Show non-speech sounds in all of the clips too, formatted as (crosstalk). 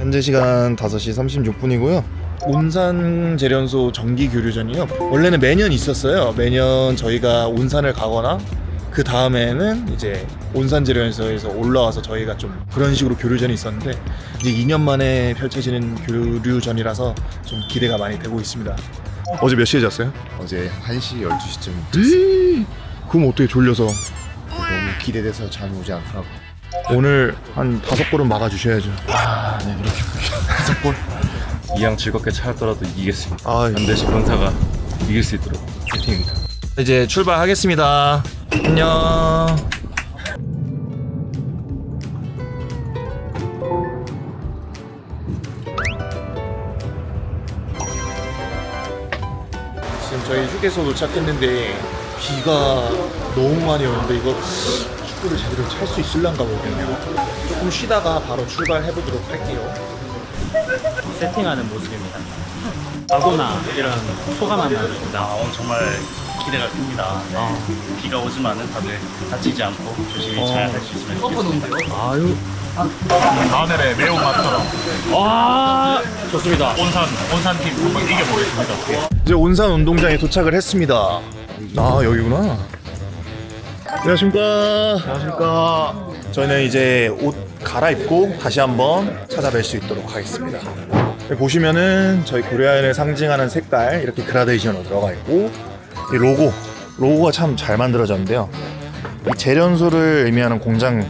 현재 시간 5시 36분이고요. 온산 재련소 정기 교류전이요. 원래는 매년 있었어요. 매년 저희가 온산을 가거나 그 다음에는 이제 온산 재련소에서 올라와서 저희가 좀 그런 식으로 교류전이 있었는데 이제 2년 만에 펼쳐지는 교류전이라서 좀 기대가 많이 되고 있습니다. 어제 몇 시에 잤어요? 어제 1시 12시쯤 (gasps) 그럼 어떻게 졸려서 너무 기대돼서 잠이 오지 않더라고 오늘 한 다섯 골은 막아주셔야죠. (laughs) 이왕 즐겁게 차였더라도 이기겠습니다. 아, 반드시 강타가 이길 수 있도록 파이팅입니다. 이제 출발하겠습니다. 안녕. 지금 저희 휴게소 도착했는데 비가 너무 많이 오는데 이거 축구를 제대로 찰 수 있을란가 모르겠네요. 조금 쉬다가 바로 출발해 보도록 할게요. 세팅하는 모습입니다. 아고나 이런 소감 한번 줍니다. 아, 오늘 정말 기대가 큽니다. 네. 비가 오지만은 다들 다치지 않고 조심히 잘 할 수 있으면 좋겠습니다. 아유, 다음에 매운맛처럼 와, 좋습니다. 온산 온산팀 한번 이겨보겠습니다. 이제 온산 운동장에 도착을 했습니다. 아 여기구나. 안녕하십니까. 안녕하십니까. 저희는 이제 옷 갈아입고 다시 한번 찾아뵐 수 있도록 하겠습니다. 여기 보시면은 저희 고려아연을 상징하는 색깔 이렇게 그라데이션으로 들어가 있고 이 로고 로고가 참 잘 만들어졌는데요. 이 재련소를 의미하는 공장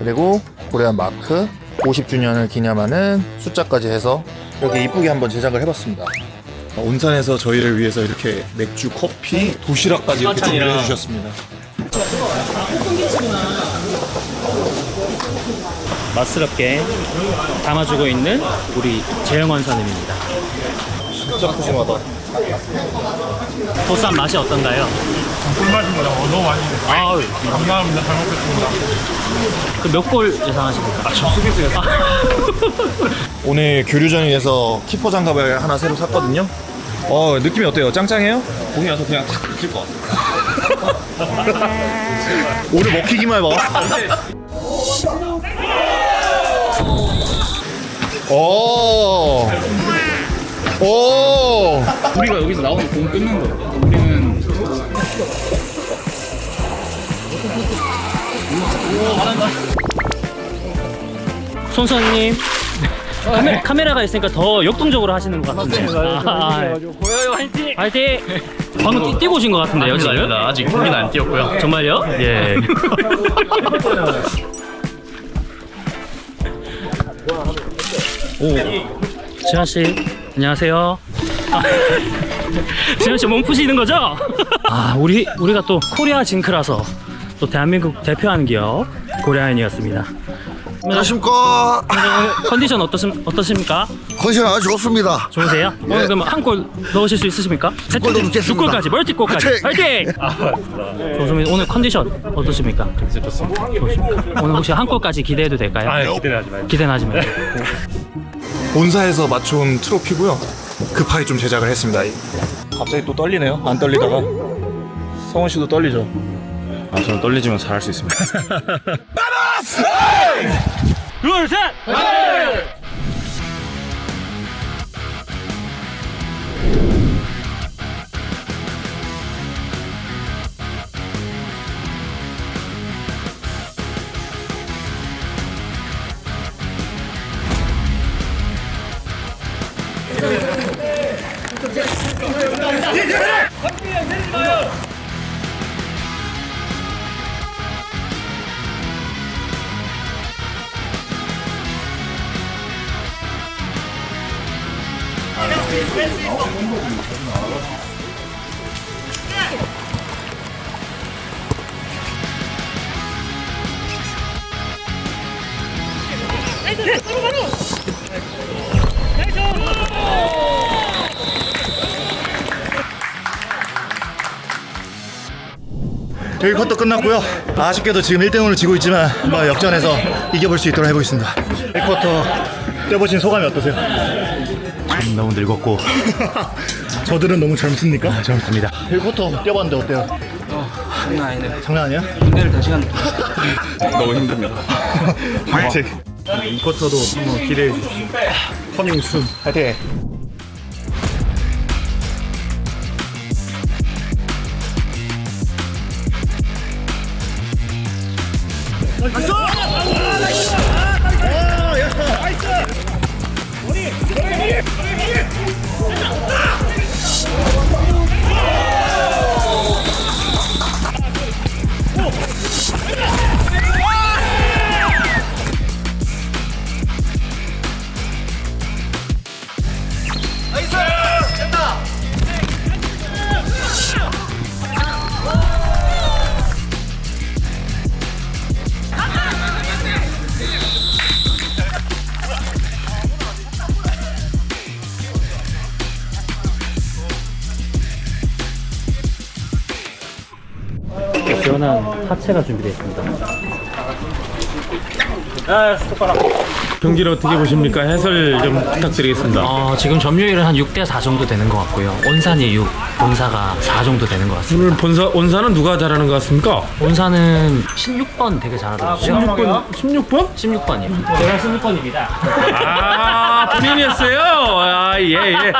그리고 고려아연 마크 50주년을 기념하는 숫자까지 해서 이렇게 이쁘게 한번 제작을 해봤습니다. 온산에서 저희를 위해서 이렇게 맥주, 커피, 도시락까지 이렇게 준비해 주셨습니다. 맛스럽게 담아주고 있는 우리 재영원 선생님입니다. 진짜 푸짐하다. 보쌈 맛이 어떤가요? 꿀맛입니다. 어, 너무 맛있네요. 아우, 감사합니다. 잘 먹겠습니다. 그몇 골 예상하십니까? 아, 수비수였어. (laughs) 오늘 교류전에서 키퍼 장갑을 하나 새로 샀거든요. 어 느낌이 어때요? 짱짱해요? 공이 와서 그냥 탁 붙일 것 같아요. (laughs) 오늘 먹히기만 해봐. (laughs) 오. 오. 우리가 여기서 나오면 공 끊는 거예요. 우리는 손 선생님. 카메, 카메라가 있으니까 더 역동적으로 하시는 것 같은데. 아, 보여요, 화이팅! 화이팅! 방금 뛰, 뛰고 오신 것 같은데요, 지금? 아직 공기는 안 뛰었고요. 정말요? 예. (laughs) 오, 지한 씨, 안녕하세요. (laughs) 아, 지한 씨몸 푸시는 거죠? (laughs) 아, 우리 우리가 또 코리아 징크라서 또 대한민국 대표하는 기업 고려아연이었습니다. 안녕하십니까. 컨디션 어떠십, 어떠십니까? 컨디션 아주 좋습니다. 좋으세요? 오늘 그럼 한 골 넣으실 수 있으십니까? 골 넣겠습니다. 두 골까지 멀티골까지 화이팅! 화이팅! 좋습니다. 오늘 컨디션 어떠십니까? 진짜 좋습니다. 좋습니다. 오늘 혹시 한 골까지 기대해도 될까요? 아, 기대는 하지 말고. 기대는 하지 말고. 본사에서 맞춰온 트로피고요. 급하게 좀 제작을 했습니다. 갑자기 또 떨리네요. 안 떨리다가 성원 씨도 떨리죠. 아, 저는 떨리지만 잘할 수 있습니다. (laughs) 스 둘, 셋! 네! 선비야 내리마요! 1쿼터 끝났고요. 아쉽게도 지금 1대1을 지고 있지만 한번 역전해서 이겨볼 수 있도록 해보겠습니다. 1쿼터 떼보신 소감이 어떠세요? 너무 늙었고 (laughs) 저들은 너무 젊습니까? 젊습니다. 1쿼터 뛰어봤는데 어때요? 장난 아니네. 장난 아니야? 군대를 다시 간 (laughs) 너무 힘듭니다. (laughs) 화이팅! 이 쿼터도 한번 기대해 주십시오. 커밍 순. 파이팅! あっ! 시원한 파채가 준비되어 있습니다. 경기를 어떻게 보십니까? 해설 좀 부탁드리겠습니다. 어, 지금 점유율은 한 6대 4 정도 되는 것 같고요. 온산이 6, 본사가 4 정도 되는 것 같습니다. 오늘 본사 온사는 누가 잘하는 것 같습니까? 온사는 16번 되게 잘하더라고요. 16번 16번? 16번이요. 제가 16번입니다. 아 본인이었어요. 아 예 예.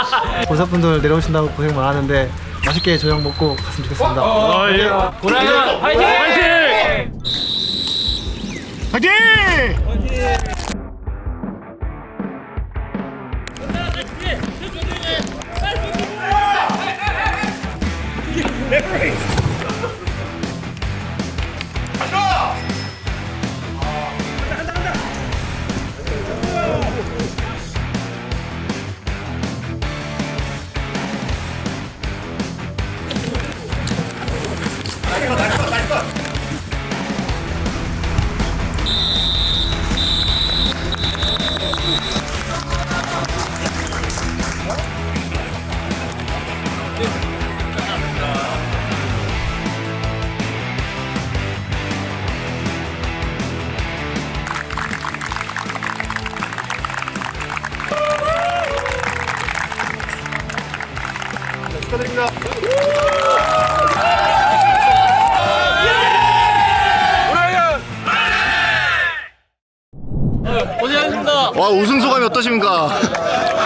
보사분들 내려오신다고 고생 많았는데 맛있게 저녁 먹고 갔으면 좋겠습니다. 아 예. 고라야 화이팅! 파이팅! 고생하셨습니다. 와 우승 소감이 어떠십니까?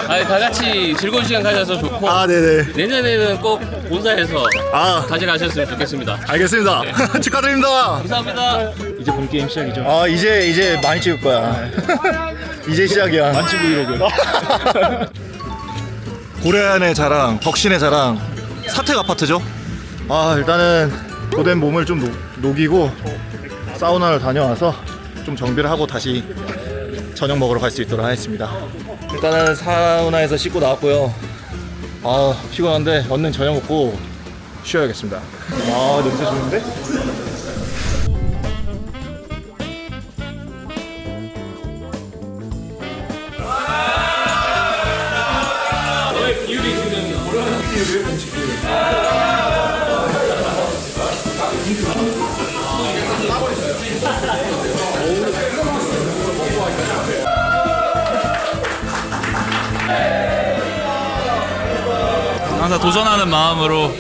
아니, 다 같이 즐거운 시간 가져서 좋고 아 네네 내년에는 꼭 본사에서 아 가져가셨으면 좋겠습니다. 알겠습니다 (laughs) 축하드립니다 감사합니다. 이제 본 게임 시작이죠. 아 이제 이제 많이 찍을 거야 (laughs) 이제 시작이야 만치 브이로그. (laughs) 고래안의 자랑 덕신의 자랑 사택 아파트죠? 아 일단은 고된 몸을 좀 녹, 녹이고 사우나를 다녀와서 좀 정비를 하고 다시 저녁 먹으러 갈 수 있도록 하겠습니다. 일단은 사우나에서 씻고 나왔고요. 아 피곤한데 얼른 저녁 먹고 쉬어야겠습니다. 아 냄새 좋은데? 항상 도전하는 마음으로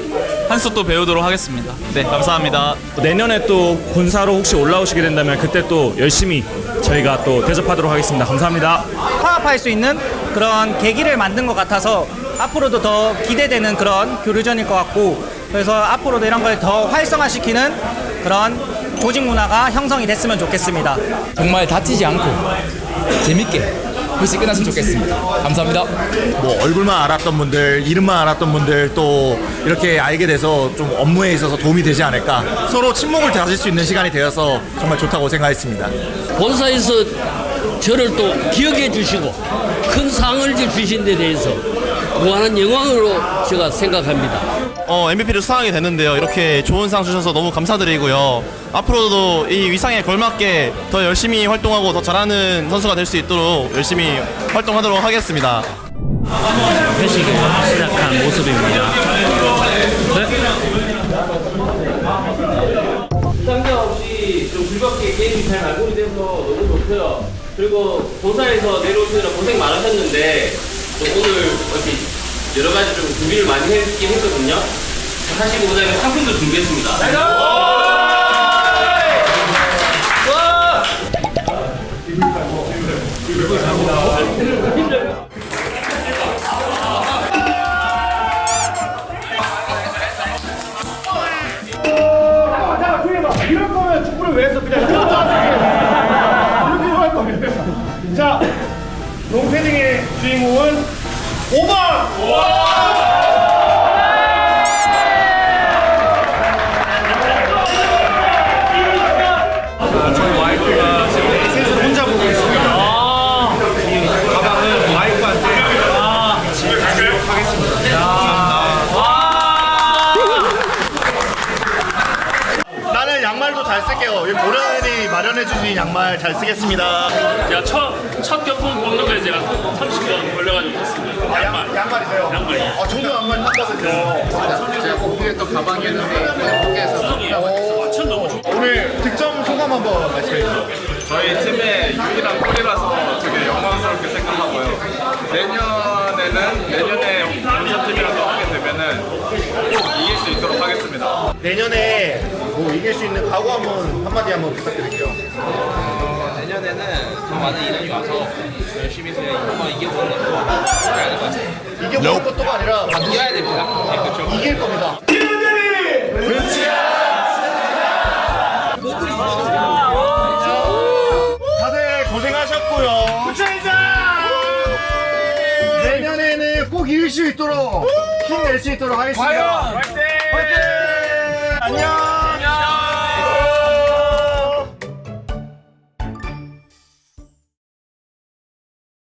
한 수 또 배우도록 하겠습니다. 네, 감사합니다. 내년에 또 본사로 혹시 올라오시게 된다면 그때 또 열심히 저희가 또 대접하도록 하겠습니다. 감사합니다. 화합할 수 있는 그런 계기를 만든 것 같아서 앞으로도 더 기대되는 그런 교류전일 것 같고 그래서 앞으로도 이런 걸 더 활성화시키는 그런 조직 문화가 형성이 됐으면 좋겠습니다. 정말 다치지 않고 재밌게 글씨 끝났으면 좋겠습니다. 감사합니다. 뭐 얼굴만 알았던 분들, 이름만 알았던 분들 또 이렇게 알게 돼서 좀 업무에 있어서 도움이 되지 않을까. 서로 친목을 다질 수 있는 시간이 되어서 정말 좋다고 생각했습니다. 본사에서 저를 또 기억해 주시고 큰 상을 주신 데 대해서 무한한 영광으로 제가 생각합니다. 어, MVP를 수상하게 됐는데요. 이렇게 좋은 상 주셔서 너무 감사드리고요. 앞으로도 이 위상에 걸맞게 더 열심히 활동하고 더 잘하는 선수가 될 수 있도록 열심히 활동하도록 하겠습니다. 회식을 시작한 모습입니다. 부상자 없이 좀 즐겁게 게임이 잘 마무리 돼서 너무 좋고요. 그리고 본사에서 내려오시느라 고생 많으셨는데 또 오늘 이렇게 여러 가지 좀 준비를 많이 했긴 했거든요. 하시고보다는 상품도 준비했습니다. 5번! 양말도 잘 쓸게요. 이 고려인이 마련해주신 양말 잘 쓰겠습니다. 제가 첫, 첫 뽑는 거에 제가 30년 걸려가지고 했습니다. 양말, 양말이세요? 양말이. 아, 저도 양말 한다면서요. 제가 고민했던 가방이었는데 천 너무 좋 오늘 득점 소감 한번 말씀해 주세요. 저희 팀의 유일한 골이라서 되게 영광스럽게 생각하고요. 내년에는 내년에 본선팀이라도 하게 되면은 꼭 이길 수 있도록 하겠습니다. 내년에 뭐 이길 수 있는 각오 한번 한마디 한번 부탁드릴게요. 내년에는 더 많은 인원이 와서 열심히 그냥 한번 이겨보는 것도 해야 될것 같아요. 이겨보는 것도가 아니라 이겨야 됩니다. 네, 그렇죠. 이길 겁니다. 다들 고생하셨고요. 내년에는 꼭 이길 수 있도록 힘낼 수 있도록 하겠습니다. 화이팅! 안녕!